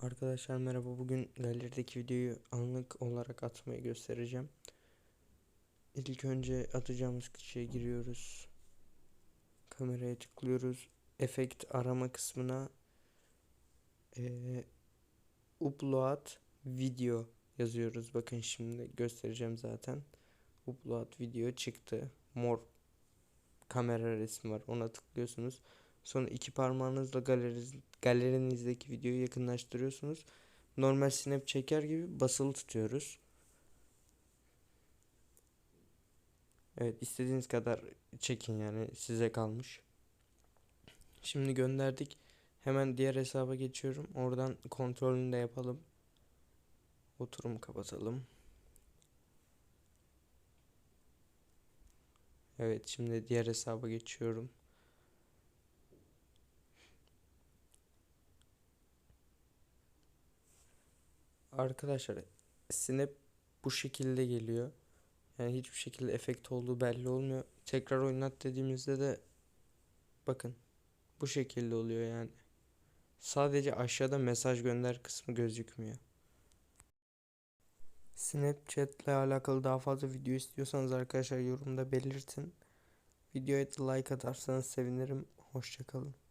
Arkadaşlar merhaba. Bugün galerideki videoyu anlık olarak atmayı göstereceğim. İlk önce atacağımız kişiye giriyoruz. Kameraya tıklıyoruz. Efekt arama kısmına eee upload video yazıyoruz. Bakın şimdi göstereceğim zaten. Upload video çıktı. Mor kamera resmi var. Ona tıklıyorsunuz. Sonra iki parmağınızla galeri, galerinizdeki videoyu yakınlaştırıyorsunuz. Normal snap çeker gibi basılı tutuyoruz. Evet istediğiniz kadar çekin yani size kalmış. Şimdi gönderdik. Hemen diğer hesaba geçiyorum. Oradan kontrolünü de yapalım. Oturumu kapatalım. Evet şimdi diğer hesaba geçiyorum. Arkadaşlar snap bu şekilde geliyor. Yani hiçbir şekilde efekt olduğu belli olmuyor. Tekrar oynat dediğimizde de bakın bu şekilde oluyor yani. Sadece aşağıda mesaj gönder kısmı gözükmüyor. Snapchat ile alakalı daha fazla video istiyorsanız arkadaşlar yorumda belirtin. Videoya like atarsanız sevinirim. Hoşçakalın.